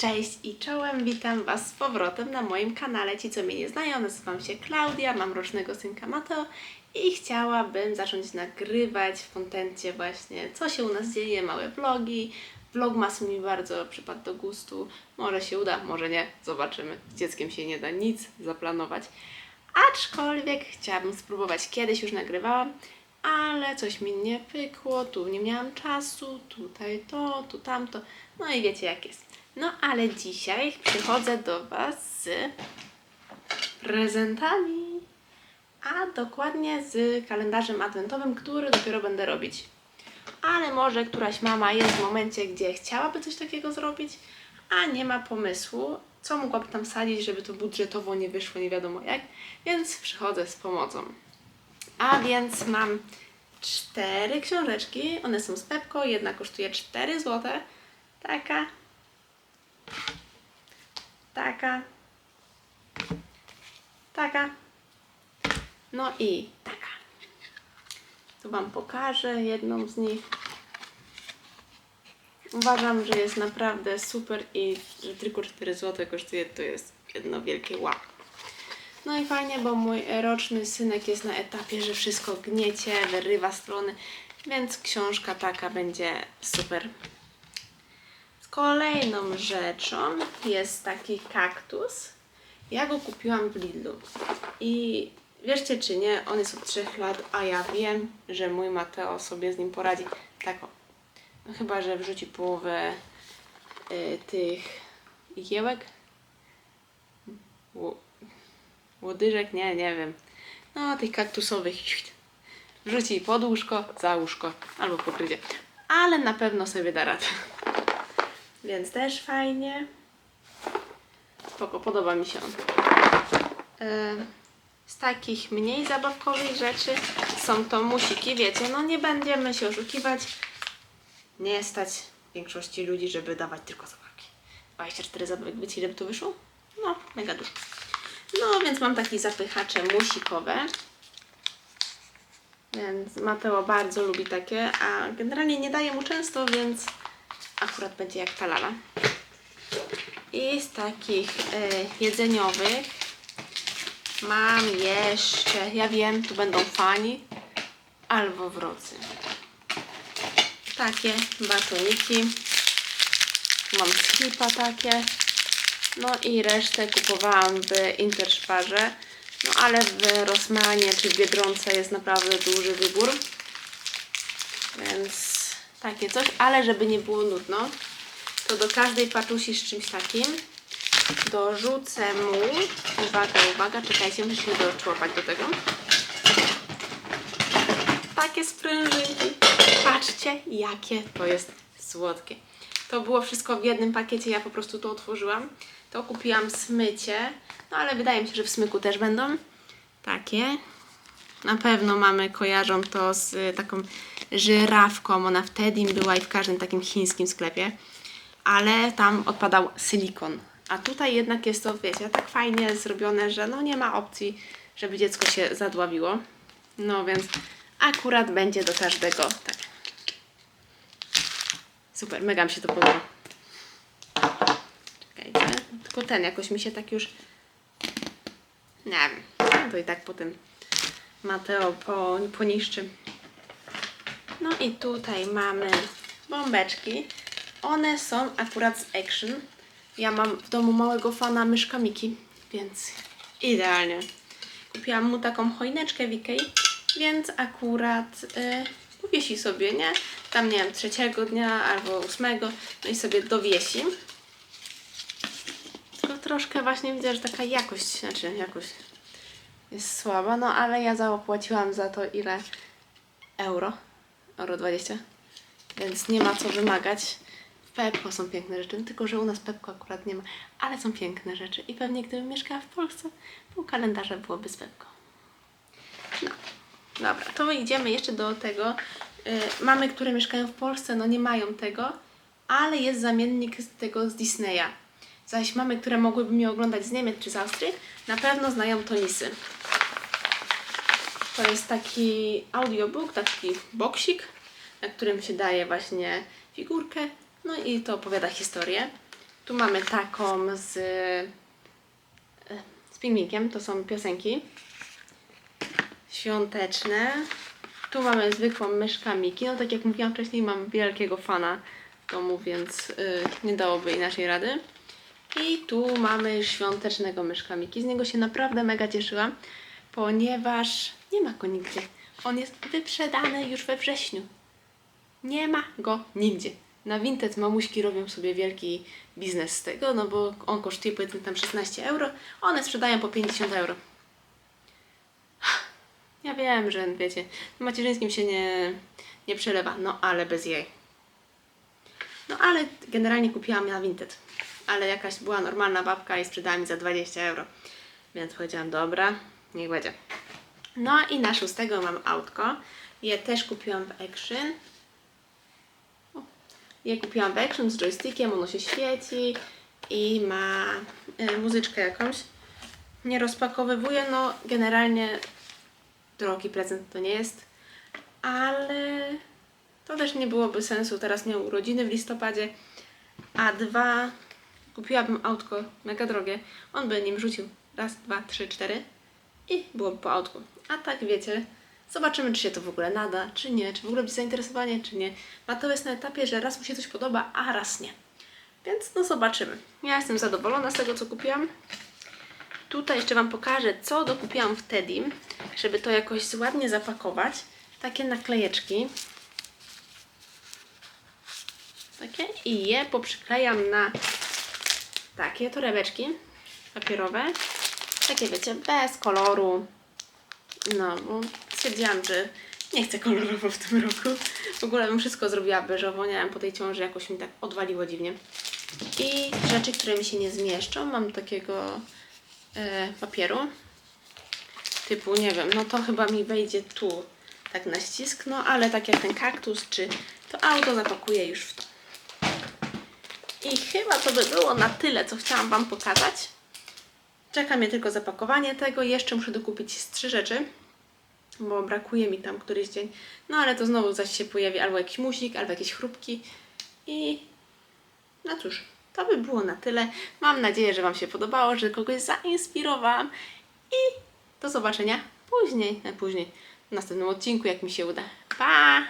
Cześć i czołem, witam Was z powrotem na moim kanale. Ci, co mnie nie znają, nazywam się Klaudia, mam rocznego synka Mateo i chciałabym zacząć nagrywać w kontencie właśnie, co się u nas dzieje, małe vlogi. Vlogmas mi bardzo przypadł do gustu. Może się uda, może nie, zobaczymy. Z dzieckiem się nie da nic zaplanować. Aczkolwiek chciałabym spróbować. Kiedyś już nagrywałam, ale coś mi nie pykło, tu nie miałam czasu, tutaj to, tu tamto. No i wiecie jak jest. No ale dzisiaj przychodzę do Was z prezentami, a dokładnie z kalendarzem adwentowym, który dopiero będę robić. Ale może któraś mama jest w momencie, gdzie chciałaby coś takiego zrobić, a nie ma pomysłu, co mogłaby tam sadzić, żeby to budżetowo nie wyszło nie wiadomo jak, więc przychodzę z pomocą. A więc mam cztery książeczki, one są z Pepko, jedna kosztuje 4 zł, taka, taka, taka, no i taka. Tu Wam pokażę jedną z nich. Uważam, że jest naprawdę super i że tylko 4 zł kosztuje, to jest jedno wielkie wow. No i fajnie, bo mój roczny synek jest na etapie, że wszystko gniecie, wyrywa strony, więc książka taka będzie super. Kolejną rzeczą jest taki kaktus. Ja go kupiłam w Lidlu. I wierzcie czy nie, on jest od 3 lat, a ja wiem, że mój Mateo sobie z nim poradzi. Tak o. No chyba, że wrzuci połowę y, tych. Ło- Łodyżek? Nie, nie wiem. No, tych kaktusowych. Wrzuci pod łóżko, za łóżko albo pokrycie. Ale na pewno sobie da radę. Więc też fajnie. Spoko, podoba mi się on. E, Z takich mniej zabawkowych rzeczy są to musiki, wiecie, no nie będziemy się oszukiwać. Nie stać większości ludzi, żeby dawać tylko zabawki. 24 zabawek być, ile by to wyszło? No, mega dużo. No, więc mam takie zapychacze musikowe. Więc Mateo bardzo lubi takie, a generalnie nie daję mu często, więc akurat będzie jak ta lala. I z takich e, jedzeniowych mam jeszcze, ja wiem, tu będą fani, albo wrocy. Takie batoniki. Mam skipa takie. No i resztę kupowałam w Interszparze. No ale w Rosmanie czy w Biedronce jest naprawdę duży wybór. Więc takie coś, ale żeby nie było nudno, to do każdej paczusi z czymś takim dorzucę mu, uwaga, uwaga, czekajcie, muszę się doczłapać do tego. Takie sprężynki. Patrzcie, jakie to jest słodkie. To było wszystko w jednym pakiecie, ja po prostu to otworzyłam. To kupiłam smycie, no ale wydaje mi się, że w smyku też będą takie. Na pewno mamy, kojarzą to z y, taką żyrawką. Ona wtedy była i w każdym takim chińskim sklepie. Ale tam odpadał silikon. A tutaj jednak jest to, wiecie, tak fajnie zrobione, że no nie ma opcji, żeby dziecko się zadławiło. No więc akurat będzie do każdego tak. Super, mega mi się to podoba. Czekajcie, tylko ten jakoś mi się tak już... Nie wiem, to i tak potem Mateo po, poniszczy. No i tutaj mamy bombeczki. One są akurat z Action. Ja mam w domu małego fana myszka Miki, więc idealnie. Kupiłam mu taką choineczkę w Ikei, więc akurat y, uwiesi sobie, nie? Tam, nie wiem, trzeciego dnia albo ósmego, no i sobie dowiesi. Tylko troszkę właśnie widzę, że taka jakość, znaczy jakość jest słaba, no ale ja zapłaciłam za to ile? Euro? Euro 20. Więc nie ma co wymagać. W Pepko są piękne rzeczy, tylko że u nas Pepko akurat nie ma, ale są piękne rzeczy. I pewnie gdybym mieszkała w Polsce, pół kalendarza byłoby z Pepko. No. Dobra, to idziemy jeszcze do tego. Y, mamy, które mieszkają w Polsce, no nie mają tego, ale jest zamiennik z tego z Disneya. Zaś mamy, które mogłyby mnie oglądać z Niemiec czy z Austrii, na pewno znają Tonisy. To jest taki audiobook, taki boksik, na którym się daje właśnie figurkę, no i to opowiada historię. Tu mamy taką z, z pingwinkiem, to są piosenki świąteczne. Tu mamy zwykłą myszkę Miki. No tak jak mówiłam wcześniej, mam wielkiego fana domu, więc y, nie dałoby inaczej rady. I tu mamy świątecznego myszka Miki. Z niego się naprawdę mega cieszyłam, ponieważ nie ma go nigdzie. On jest wyprzedany już we wrześniu. Nie ma go nigdzie. Na Vinted mamuśki robią sobie wielki biznes z tego, no bo on kosztuje powiedzmy tam 16 euro, one sprzedają po 50 euro. Ja wiem, że wiecie, macierzyńskim się nie, nie przelewa, no ale bez jej. No ale generalnie kupiłam na Vinted, ale jakaś była normalna babka i sprzedała mi za 20 euro. Więc powiedziałam, dobra, niech będzie. No i na szóstego mam autko. Je też kupiłam w Action. Je kupiłam w Action z joystickiem, ono się świeci i ma y, muzyczkę jakąś. Nie rozpakowywuję, no generalnie drogi prezent to nie jest, ale to też nie byłoby sensu. Teraz miał urodziny w listopadzie, a dwa, kupiłabym autko mega drogie, on by nim rzucił raz, dwa, trzy, cztery i byłoby po autku. A tak wiecie, zobaczymy, czy się to w ogóle nada, czy nie, czy w ogóle będzie zainteresowanie, czy nie. A to jest na etapie, że raz mu się coś podoba, a raz nie. Więc no zobaczymy. Ja jestem zadowolona z tego, co kupiłam. Tutaj jeszcze Wam pokażę, co dokupiłam w Teddy, żeby to jakoś ładnie zapakować. Takie naklejeczki. Takie i je poprzyklejam na takie torebeczki papierowe. Takie wiecie, bez koloru. No, bo stwierdziłam, że nie chcę kolorowo w tym roku. W ogóle bym wszystko zrobiła beżowo, nie wiem, po tej ciąży jakoś mi tak odwaliło dziwnie. I rzeczy, które mi się nie zmieszczą, mam takiego e, papieru typu, nie wiem, no to chyba mi wejdzie tu tak na ścisk, no ale tak jak ten kaktus, czy to auto zapakuję już w to. I chyba to by było na tyle, co chciałam Wam pokazać. Czeka mnie tylko zapakowanie tego. Jeszcze muszę dokupić trzy rzeczy, bo brakuje mi tam któryś dzień. No ale to znowu zaś się pojawi albo jakiś musik, albo jakieś chrupki. I no cóż, to by było na tyle. Mam nadzieję, że Wam się podobało, że kogoś zainspirowałam. I do zobaczenia później, e, później w następnym odcinku, jak mi się uda. Pa!